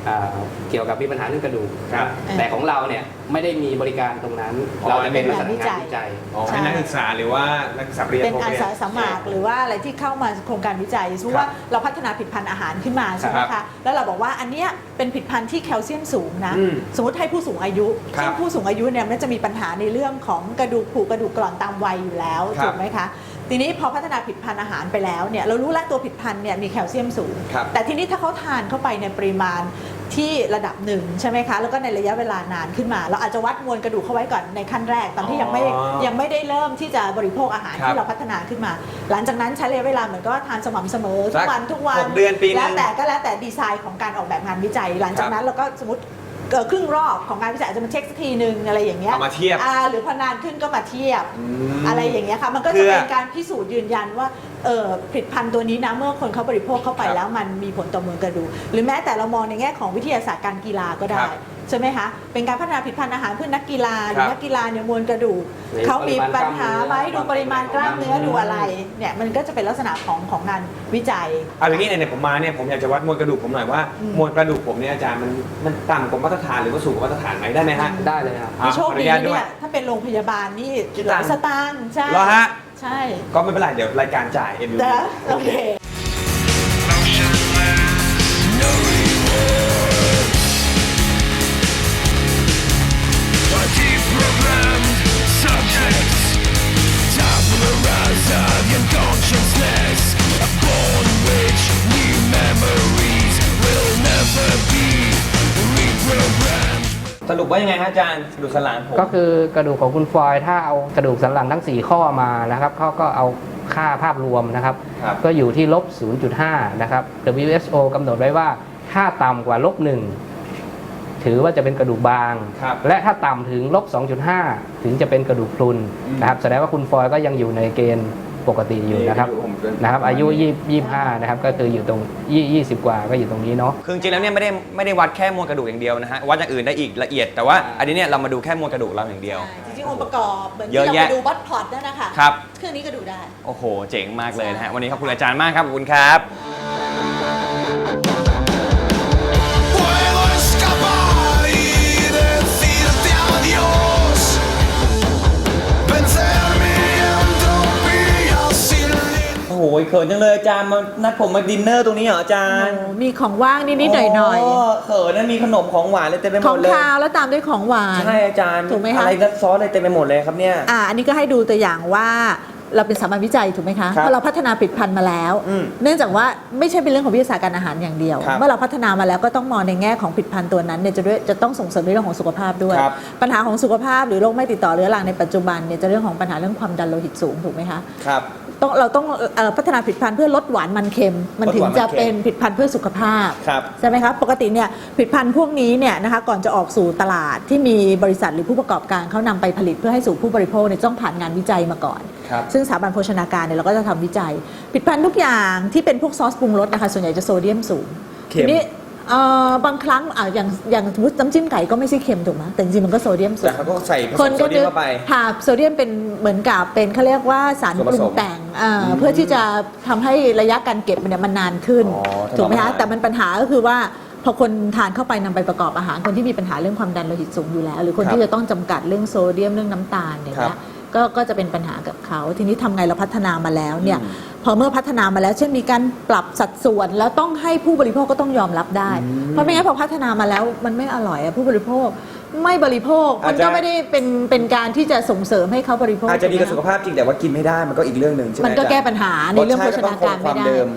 อ่าเกี่ยวกับมีปัญหาเรื่องกระดูกครับแต่ของเราเนี่ยไม่ได้มีบริการตรงนั้นอ๋อเราจะเป็นเป็นลักษงานณะวิงาจันยวิจัยอ๋อให้นักศึกษาหรือว่านักศึกษาปริญญาเป็นโทอาเนี่ยสาสมัครหรือว่าอะไรที่เข้ามาโครงการวิจัยสมมติว่าเราพัฒนาผลิตภัณฑ์อาหารขึ้นมาใช่ไหมครัคะบแล้วเราบอกว่าอันเนี้ยเป็นผลิตภัณฑ์ที่แคลเซียมสูงนะอืมสมมติให้ผู้สูงอายุครับซึ่งผู้สูงอายุเนี่ยมันจะมีปัญหาในเรื่องของกระดูกผุกระดูกกร่อนตามวัยอยู่แล้วครับถูกไหมคะทีนี้พอพัฒนาผลิตภัณฑ์อาหารไปแล้วเนี่ยเรารู้แล้วตัวผลิตภัณฑ์เนี่ยมีแคลเซียมสูงครับแต่ทีนี้ถ้าเขาทานเข้าไปในปริมาณ ที่ระดับหนึ่งใช่ไหมคะแล้วก็ในระยะเวลานานขึ้นมา เราอาจจะวัดมวลกระดูกเข้าไว้ก่อนในขั้นแรกตอนที่ยังไม่อ๋อยังไม่ได้เริ่มที่จะบริโภคอาหารครับที่เราพัฒนาขึ้นมา หลังจากนั้นใช้ระยะเวลาเหมือนก็ทานสม่ำเสมอทุกวันทุกวันหกเดือนปีหนึงแล้วแต่ก็แล้วแต่ดีไซน์ของการออกแบบงานวิจัย หลังจากนั้นเราก็สมมติ เกิดครึ่งรอบของงานวิจัยอาจจะมาเช็คสักทีหนึ่งอะไรอย่างเงี้ยเอามาเทียบ อ่าหรือพอนานขึ้นก็มาเทียบ ม อะไรอย่างเงี้ยค่ะมันก็เพื่จะอเป็นการพิสูจน์ยืนยันว่าเออผลิตภัณฑ์ตัวนี้นะเมื่อคนเขาบริโภคเข้าไปครับแล้วมันมีผลต่อมวลกระดูกหรือแม้แต่เรามองในแง่ของวิทยาศาสตร์การกีฬาก็ได้ ครับ ใช่ไหมคะเป็นการพัฒนาผลิตภัณฑ์อาหารเพื่อนักกีฬาหรืครัอบนักกีฬาเนี่ยมวลกระดูกในเขามีปัญหาไหมปริมาณกล้ามเนื้อดูปริมาณกล้ามเนื้อดูอะไรเนี่ยมันก็จะเป็นลักษณะของของงานวิจัย เอาอย่างนี้เนี่ยผมมาเนี่ยผมอยากจะวัดมวลกระดูกผมหน่อยว่า อืม มวลกระดูกผมเนี่ยอาจารย์มันมันต่ำกว่ามาตรฐานหรือว่าสูงกว่ามาตรฐานไหมได้ไหมฮะ ได้เลยครับ อะโชคขออนุดีญาตด้วเนี่ยยถ้าเป็นโรงพยาบาลนี่คิดหตัลางยค์ สตางค์ใช่เหรอฮะ ใช่ก็ไม่เป็นไรเดี๋ยวรายการจ่ายเอ็มยูนะโอเค สรุปว่ายังไงฮะอาจารย์กระดูกสันหลังผมก็คือกระดูกของคุณฟลอยด์ถ้าเอากระดูกสันหลังทั้ง 4 ข้อมานะครับเขาก็เอาค่าภาพรวมนะครับ ครับ ก็อยู่ที่ลบ 0.5 นะครับ WHO กำหนดไว้ว่าถ้าต่ำกว่าลบ 1 ถือว่าจะเป็นกระดูกบาง ครับและถ้าต่ำถึงลบ 2.5 ถึงจะเป็นกระดูกพรุนอืม นะครับ แสดงว่าคุณฟลอยด์ก็ยังอยู่ในเกณฑ์ ปกติอยู่นะครับนี่ผมเป็นนะครับอายุ20 25นะครับก็คืออยู่ตรง20กว่าก็อยู่ตรงนี้เนาะคือจริงๆแล้วเนี่ยไม่ได้ไม่ได้วัดแค่มวลกระดูกอย่างเดียวนะฮะวัดอย่างอื่นได้อีกละเอียดแต่ว่าอันนี้เนี่ยเรามาดูแค่มวลกระดูกเราอย่างเดียวจริงๆองค์ประกอบเหมือนเยที่อะเราแยะไปดูบัตพลอตนั่นนะคะครับเครื่องนี้ก็ดูได้โอ้โห เจ๋งมากเลยนะฮะวันนี้ขอบคุณอาจารย์มากครับขอบคุณครับ หเขินจังเลยอาจารย์มานัดผมมาดินเนอร์ตรงนี้เหรออาจารย์มีของว่างนิดๆหน่อยเขินนะมีขนมของหวานเลยเต็มไปหๆขมองดเลยคาวแล้วตามด้วยของหวาน ใช่อาจารย์ถูกไหมคะ อะไรนัดซอสอะไรเต็มไปหมดเลยครับเนี่ย อ่าอันนี้ก็ให้ดูตัวอย่างว่าเราเป็นสถาบันวิจัยถูกไหมคะครับเพราะเราพัฒนาผลิตภัณฑ์มาแล้ว อืมเนื่องจากว่าไม่ใช่เป็นเรื่องของวิทยาศาสตร์การอาหารอย่างเดียว ครับเมื่อเราพัฒนามาแล้วก็ต้องมองในแง่ของผลิตภัณฑ์ตัวนั้นเนี่ยจะด้วยจะต้องส่งเสริมในเรื่องของสุขภาพด้วย ครับปัญหาของสุขภาพหรือโรคไม่ติดต่อเรื้อรังในปัจจุบันเนี่ยจะเรื่องของปัญหาเรื่องความดันโลหิตสูงถูกไหมคะ ครับ ต้องเราต้องเอ่อพัฒนาผลิตภัณฑ์เพื่อลดหวานมันเค็ม มันถึงจะเป็นผลิตภัณฑ์เพื่อสุขภาพ ครับใช่ไหมครับปกติเนี่ยผลิตภัณฑ์พวกนี้เนี่ยนะคะก่อนจะออกสู่ตลาดที่มีบริษัทหรือผู้ประกอบการเขานำไปผลิตเพื่อให้สู่ผู้บริโภคเนี่ยต้องผ่านงานวิจัยมาก่อน ครับ ซึ่งสถาบันโภชนาการเนี่ยเราก็จะทำวิจัย ผลิตภัณฑ์ทุกอย่างที่เป็นพวกซอสปรุงรสนะคะส่วนใหญ่จะโซเดียมสูงเค็ม ทีนี้ เอ่อบางครั้งอะอย่างอย่างสมมติน้ำจิ้มไก่ก็ไม่ใช่เค็มถูกไหมแต่จริงๆมันก็โซเดียมสูแต่ง เขาก็ใส่ผสคนมโซก็เดียจะมเข้าไป ค่ะโซเดียมเป็นเหมือนกับเป็นเขาเรียกว่าสารส่วนปผรุสงมแต่งอ่าเพื่อที่จะทำให้ระยะการเก็บมันเนี่ยมันนานขึ้นอ๋อถนอมถูกไหมอาคะหารแต่มันปัญหาก็คือว่าพอคนทานเข้าไปนำไปประกอบอาหารคนที่มีปัญหาเรื่องความดันโลหิตสูงอยู่แล้ว หรือคนครับที่จะต้องจำกัดเรื่องโซเดียมเรื่องน้ำตาลอย่างครัเงี้บย ก็ก็จะเป็นปัญหากับเขา ทีนี้ทำไงเราพัฒนามาแล้วเนี่ยอืมพอเมื่อพัฒนามาแล้วเช่นมีการปรับสัดส่วนแล้วต้องให้ผู้บริโภคก็ต้องยอมรับได้ เพราะไม่งั้นพอพัฒนามาแล้วมันไม่อร่อยอะผู้บริโภคไม่บริโภคมันก็ไม่ได้เป็นเป็นการที่จะส่งเสริมให้เขาบริโภคอาจจะดีกับถูสุไหมขภาพจริงแต่ว่ากินไม่ได้มันก็อีกเรื่องหนึ่งใช่ไหมมันก็อาจารย์แก้ปัญหาในเรื่องโภชนาการไม่ได้รสชาติก็ต้องคงความเดิม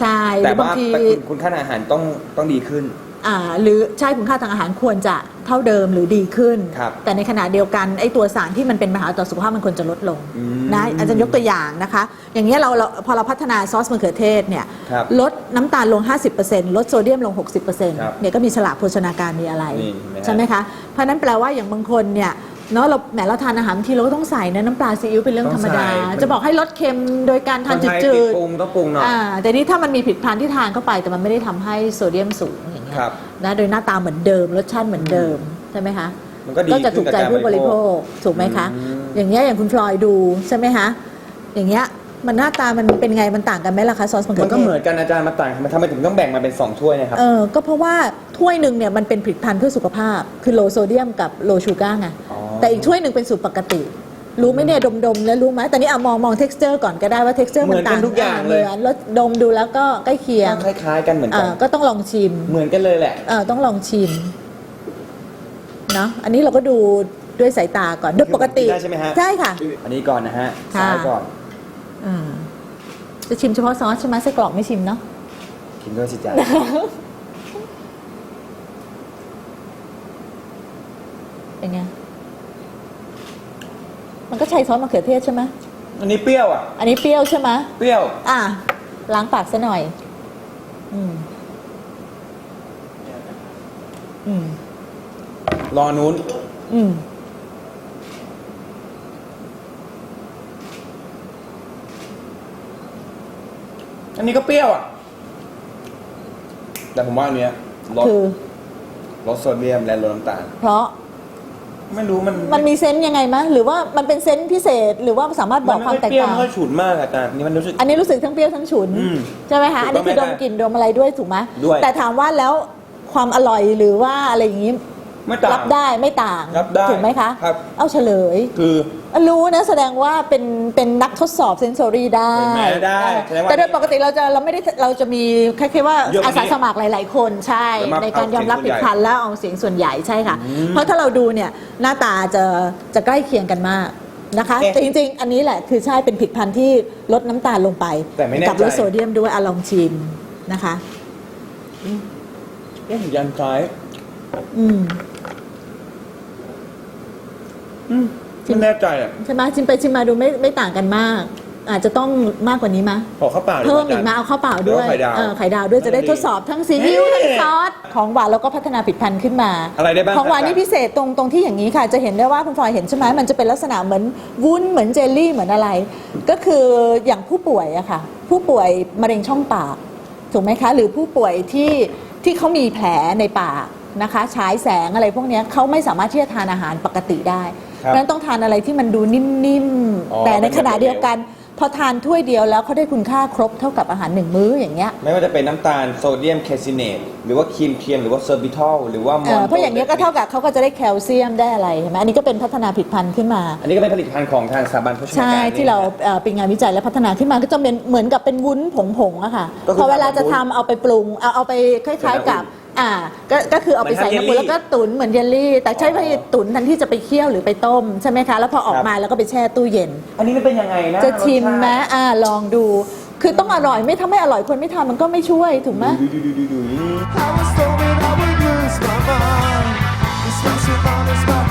ใช่หแต่รือบางว่าที คุณคุณค่าทางอาหารต้องต้องดีขึ้น อ่าหรือใช่คุณค่าทางอาหารควรจะเท่าเดิมหรือดีขึ้น ครับแต่ในขณะเดียวกันไอ้ตัวสารที่มันเป็นปัญหาต่อสุขภาพมันควรจะลดลงอืมนะอาจารย์ยกตัวอย่างนะคะ อย่างเงี้ยเราเราพอเราพัฒนาซอสมะเขือเทศเนี่ยครับลดน้ำตาลลง 50%ลดโซเดียมลง 60%ครับเนี่ยก็มีฉลากโภชนาการมีอะไร นี่เห็นไหมฮะ ใช่ไหมคะ เพราะฉะนั้นแปลว่าอย่างบางคนเนี่ยเนาะเราแหมเราทานอาหารบางทีเราก็ต้องใส่นะน้ำปลาซีอิ๊วเป็นเรื่องธรรมดาจะบอกให้ลดเค็มโดยการทานคนไทยจืติดดปรุงต้องปรุงหน่อย อ่าแต่นี่ถ้ามันมีผลิตภัณฑ์ที่ทานเข้าไปแต่มันไม่ได้ทำให้โซเดียมสูงอย่างเงี้ย ครับ นะโดยหน้าตาเหมือนเดิมรสชาติเหมือนเดิมใช่ไหมคะมันก็ดีจะถูกใจผู้บริโภคถูกไหมคะ อืม อย่างเงี้ยอย่างคุณพลอยดูใช่ไหมคะอย่างเงี้ยมันหน้าตามันเป็นไงมันต่างกันไหมล่ะคะซอสมะเขืมันอก็เทเหมือศนกันอาจารย์มาต่างทำไมถึงต้องแบ่งมาเป็น2ถ้วยนะครับ เออก็เพราะว่าถ้วยหนึ่งเนี่ยมันเป็นผลิตภัณฑ์เพื่อสุขภาพ คือโลโซเดียมกับโลชูการ์ไงอ๋อ แต่อีกถ้วยหนึ่งเป็นสูตรปกติ รู้ไหมเนี่ยดมๆแล้วรู้ไหมแต่นี่เอามองมอง texture ก่อนก็ได้ว่า texture มันต่างเหมือนกันทุกอย่างเลย หมือนแล้วดมดูแล้วก็ใกล้เคียงคล้ายๆกันเหมือนเอกันอก็ต้องลองชิมเหมือนกันเลยแหละ เออต้องลองชิมเนาะอันนี้เราก็ดูด้วยสายตาก่อนโดยปกติได้ใช่ไหมฮะ ใช่ค่ะ อันนี้ก่อนนะฮะค่ะ ซ้ายก่อนอืมจะชิมเฉพาะซอสใช่ไหมไส้กรอกไม่ชิมเนาะ กินด้วยสิจ๊ะเป็นไง มันก็ใช้ซอสมะเขือเทศใช่ไหมอันนี้เปรี้ยวอะ อันนี้เปรี้ยวใช่ไหมเปรี้ยว อะล้างปากซะหน่อย อืม อืม รอนู้น อืม อันนี้ก็เปรี้ยวอะ แต่ผมว่าอันเนี้ยลดคือ ลดโซเดียมและลดน้ำตาล เพราะ ไม่รู้มันมันมีเซนต์ยังไงมะหรือว่ามันเป็นเซนต์พิเศษ หรือว่าสามารถบอกความแตกเปรี้ยวต่างไม่ค่อยฉุนมากอาจารย์นี่มันรู้สึก อันนี้รู้สึกทั้งเปรี้ยวทั้งฉุนอืมใช่ไหมคะ ถูอักนต้นี้องคือดมไหมกลิ่นดมอะไรด้วยถูกไหมด้วย แต่ถามว่าแล้วความอร่อยหรือว่าอะไรอย่างนี้ไม่ต่าง รับได้ไม่ต่างรับได้ถูกไหมคะ ครับ เอาเฉลย คือ รู้นะแสดงว่าเป็นเป็นนักทดสอบเซนซอรี่ได้เห็นไหมได้แสดงว่าแต่โดยปกติเราจะเราไม่ได้เราจะมีแค่ว่าเยอะกว่านี้อาสาสมัครหลาย ๆ คนใช่ แล้วมาในการยอมรับเอาเสีผิยดงส่วนใหญ่พันแล้วเอาเสียงส่วนใหญ่ใช่ค่ะ เพราะถ้าเราดูเนี่ยหน้าตาจะจะใกล้เคียงกันมากนะคะเอ๊ะแต่จริง ๆ อันนี้แหละคือใช่เป็นผิดพันธุ์ที่ลดน้ำตาลลงไปแต่ไม่แน่กัลดใจโซเดียมด้วยอะลองชิมนะคะ เอ๊ะยันซ้ายอืมอืม ไม่แน่ใจอะใช่ไหมชิมไปชิมมาดูไม่ไม่ต่างกันมาก อาจจะต้องมากกว่านี้มะขอข้าวเปล่าดีเพิ่มว่าอีกจรย์มาเอาข้าวเปล่าด้วยหรือว่าไข่ดาวเออไข่ดาวด้วยจะได้ดีทดสอบทั้งซีอิ๊วทั้งซอสของหวานแล้วก็พัฒนาผลิดพันธุ์ขึ้นมาอะไรได้บ้างของหวานครับนี่พิเศษตรงตรงที่อย่างนี้ค่ะ จะเห็นได้ว่าคุณฟลอยเห็นใช่ไหมมันจะเป็นลักษณะเหมือนวุ้นเหมือนเจลลี่เหมือนอะไร ก็คืออย่างผู้ป่วยอะค่ะ ผู้ป่วยมะเร็งช่องปาก ถูกไหมคะ หรือผู้ป่วยที่ที่เขามีแผลในปากนะคะฉายแสงอะไรพวกเนี้ยเขาไม่สามารถที่จะทานอาหารปกติได้เพ ครับราะฉะนั้นต้องทานอะไรที่มันดูนิ่มอ๋อๆ แต่ในขณะไม่เหมือนเดียวกัน พอทานถ้วยเดียวแล้วเขาได้คุณค่าครบเท่ากับอาหารหนึ่งมื้ออย่างเงี้ยไม่ว่าจะเป็นน้ำตาลโซเดียมเคซิเนตหรือว่าครีมเทียมหรือว่าเซอร์บิทอลหรือว่าเอ่อเพราะอย่างเงี้ยก็เท่ากับเขาก็จะได้แคลเซียมได้อะไรเห็นไหมอันนี้ก็เป็นพัฒนาผลิดพันธุ์ขึ้นมา อันนี้ก็เป็นผลิตภัณฑ์ของทางสถาบันโภชนาการใช่นี่ที่เราเอ่อเป็นงานวิจัยและพัฒนาขึ้นมาก็จะเป็นเหมือนกับเป็นวุ้นผงๆอะค่ะก็คือพอเวลาจะทำทำเอาไปปรุงเอาเอาไปคล้าย ๆกับ อ่าก็ก็คือเอาไปใส่เหมือนน้ำทำเยลลี่มันแล้วก็ตุ๋นเหมือนเยลลี่ แต่ใช้ไปตุ๋นทันที่จะไปเคี่ยวหรือไปต้มใช่ไหมคะ แล้วพอออกครับมาแล้วก็ไปแช่ตู้เย็น อันนี้มันเป็นยังไงนะจะชิมรสาติไหมอ่าลองดู คือต้องอร่อยไม่ทำไม่อร่อยคนไม่ทานมันก็ไม่ช่วยถูกไหม ดูดูดูดูดู I was told that I would lose my mind. This makes it honest, but yeah.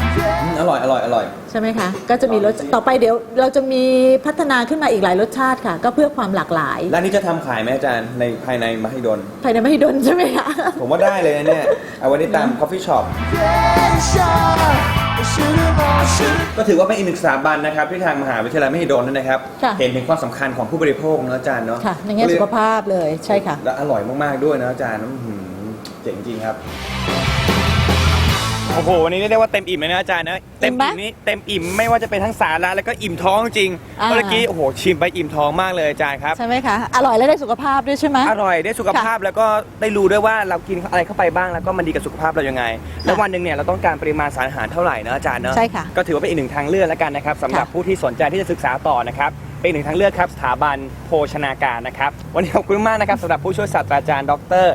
อืมอร่อยอร่อยอร่อย ใช่ไหมคะ ก็จะมีรสต่อไปเดี๋ยวเราจะมีพัฒนาขึ้นมาอีกหลายรสชาติค่ะ ก็เพื่อความหลากหลายร้านนี้จะทำขายไหมอาจารย์ในภายในมหิดล ภายในมหิดลใช่ไหมคะ ผมว่าได้เลยนะเนี่ยเอาไว้ที่ตามคอฟฟี่ช็อป I should've, I should've. ก็ถือว่าเป็นอีกหนึ่งสถาบันนะครับที่ทางมหาวิทยาลัยมหิดลนั่นนะครับ ค่ะ เห็นถึงความสำคัญของผู้บริโภคนะอาจารย์เนาะค่ะ ในแง่สุขภาพเลยใช่ค่ะ และอร่อยมากๆด้วยนะอาจารย์อื้อหือเจ๋งจริงครับ โอ้โหวันนี้เรียกได้ว่าเต็มอิ่มเลยนะอาจารย์นะเต็มอิ่มอิ่มไหมนี้เต็มอิ่มไม่ว่าจะเป็นทั้งสาระแล้วก็อิ่มท้องจริงอ่า เมื่อกี้โอ้โหชิมไปอิ่มท้องมากเลยอาจารย์ครับ ใช่ไหมคะ อร่อยและได้สุขภาพด้วยใช่ไหม อร่อยได้สุขภาพแล้วก็ได้รู้ด้วยว่าเรากินอะไรเข้าไปบ้างแล้วก็มันดีกับสุขภาพเรายังไง แล้ววันหนึ่งเนี่ยเราต้องการปริมาณสารอาหารเท่าไหร่นะอาจารย์เนาะใช่ค่ะก็ถือว่าเป็นอีกหนึ่งทางเลือกแล้วกันนะครับสำหรับค่ะ ผู้ที่สนใจที่จะศึกษาต่อนะครับเป็นอีกหนึ่งทางเลือกครับสถาบันโภชนาการนะครับวันนี้ขอบคุณมากนะครับสำหรับผู้ช่วยศาสตราจารย์ดร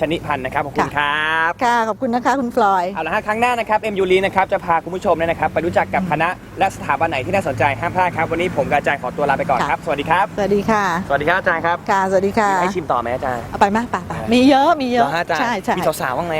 ชนิพันธ์นะครับขอบคุณครับค่ะ ขอบคุณนะคะคุณฟลอย เอาละฮะครั้งหน้านะครับเอ็มยูรีนะครับจะพาคุณผู้ชมเนี่ยนะครับไปรู้จักกับคณะและสถาบันไหนที่น่าสนใจห้ามพลาดครับวันนี้ผมกับอาจารย์ขอตัวลาไปก่อนครับสวัสดีครับ สวัสดีค่ะ สวัสดีครับอาจารย์ครับค่ะสวัสดีค่ะมีให้ชิมต่อไหมอาจารย์เอาไปไหมไปไปมีเยอะมีเยเหรอะอฮะอาจารย์ใช่ใช่มีสาวๆบ้างไหม